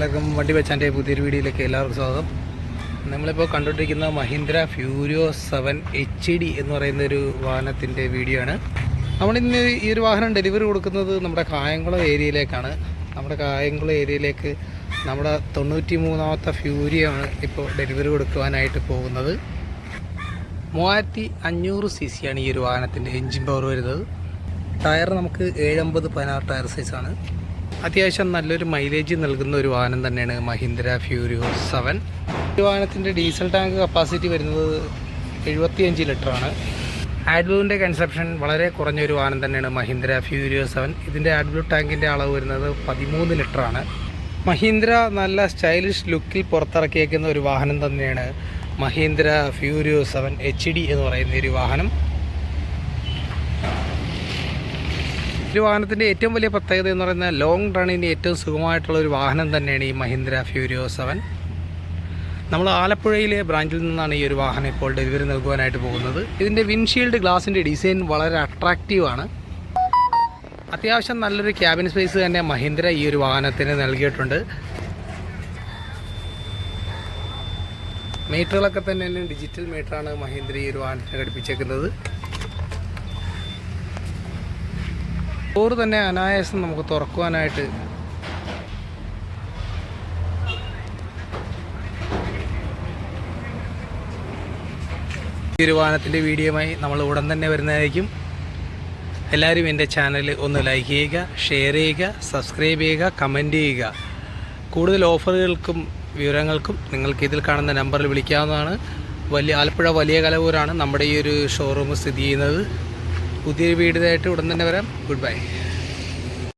എല്ലാവർക്കും വണ്ടി വെച്ചാന്റെ പുതിയൊരു വീഡിയോയിലേക്ക് എല്ലാവർക്കും സ്വാഗതം. നമ്മളിപ്പോൾ കണ്ടുകൊണ്ടിരിക്കുന്ന Mahindra Furio seven H D എന്ന് പറയുന്ന ഒരു വാഹനത്തിന്റെ വീഡിയോ ആണ്. നമ്മളിന്ന് ഈ ഒരു വാഹനം ഡെലിവറി കൊടുക്കുന്നത് നമ്മുടെ കായംകുളം ഏരിയയിലേക്കാണ്. നമ്മുടെ കായംകുളം ഏരിയയിലേക്ക് നമ്മുടെ തൊണ്ണൂറ്റി മൂന്നാമത്തെ ഫ്യൂരിയോ ആണ് ഇപ്പോൾ ഡെലിവറി കൊടുക്കുവാനായിട്ട് പോകുന്നത്. മൂവായിരത്തി അഞ്ഞൂറ് സി സി ആണ് ഈ ഒരു വാഹനത്തിന്റെ എഞ്ചിൻ പവർ വരുന്നത്. ടയർ നമുക്ക് ഏഴമ്പത് പതിനാറ് ടയർ സൈസാണ്. അത്യാവശ്യം നല്ലൊരു മൈലേജ് നൽകുന്ന ഒരു വാഹനം തന്നെയാണ് മഹീന്ദ്ര ഫ്യൂരിയോ സെവൻ. ഈ വാഹനത്തിന്റെ ഡീസൽ ടാങ്ക് കപ്പാസിറ്റി വരുന്നത് എഴുപത്തിയഞ്ച് ലിറ്ററാണ് ആഡ്ബ്ലൂവിന്റെ കൺസെപ്ഷൻ വളരെ കുറഞ്ഞ ഒരു വാഹനം തന്നെയാണ് മഹീന്ദ്ര ഫ്യൂരിയോ സെവൻ. ഇതിന്റെ ആഡ്ബ്ലൂ ടാങ്കിന്റെ അളവ് വരുന്നത് പതിമൂന്ന് ലിറ്ററാണ് മഹീന്ദ്ര നല്ല സ്റ്റൈലിഷ് ലുക്കിൽ പുറത്തിറക്കിയേക്കുന്ന ഒരു വാഹനം തന്നെയാണ് Mahindra Furio seven H D എന്ന് പറയുന്ന ഒരു വാഹനം. ഒരു വാഹനത്തിന്റെ ഏറ്റവും വലിയ പ്രത്യേകത എന്ന് പറയുന്നത് ലോങ് റണ്ണിന് ഏറ്റവും സുഖമായിട്ടുള്ള ഒരു വാഹനം തന്നെയാണ് ഈ മഹീന്ദ്ര ഫ്യൂരിയോ സെവൻ നമ്മൾ ആലപ്പുഴയിലെ ബ്രാഞ്ചിൽ നിന്നാണ് ഈ ഒരു വാഹനം ഇപ്പോൾ ഡെലിവറി നൽകുവാനായിട്ട് പോകുന്നത്. ഇതിന്റെ വിൻഷീൽഡ് ഗ്ലാസിന്റെ ഡിസൈൻ വളരെ അട്രാക്റ്റീവാണ് അത്യാവശ്യം നല്ലൊരു ക്യാബിൻ സ്പേസ് തന്നെ മഹീന്ദ്ര ഈ ഒരു വാഹനത്തിന് നൽകിയിട്ടുണ്ട്. മീറ്ററുകളൊക്കെ തന്നെ ഡിജിറ്റൽ മീറ്ററാണ് മഹീന്ദ്ര ഈ ഒരു വാഹനത്തിന് ഘടിപ്പിച്ചേക്കുന്നത്. ഡോറ് തന്നെ അനായാസം നമുക്ക് തുറക്കുവാനായിട്ട് തീരുമാനത്തിന്റെ വീഡിയോയുമായി നമ്മൾ ഉടൻ തന്നെ വരുന്നതായിരിക്കും. എല്ലാവരും എന്റെ ചാനൽ ഒന്ന് ലൈക്ക് ചെയ്യുക ഷെയർ ചെയ്യുക സബ്സ്ക്രൈബ് ചെയ്യുക കമന്റ് ചെയ്യുക. കൂടുതൽ ഓഫറുകൾക്കും വിവരങ്ങൾക്കും നിങ്ങൾക്ക് ഇതിൽ കാണുന്ന നമ്പറിൽ വിളിക്കാവുന്നതാണ്. വലിയ ആലപ്പുഴ വലിയ കലവൂരാണ് നമ്മുടെ ഈ ഒരു ഷോറൂം സ്ഥിതി ചെയ്യുന്നത്. പുതിയൊരു വീഡിയോയായിട്ട് ഉടൻ തന്നെ വരാം. Good bye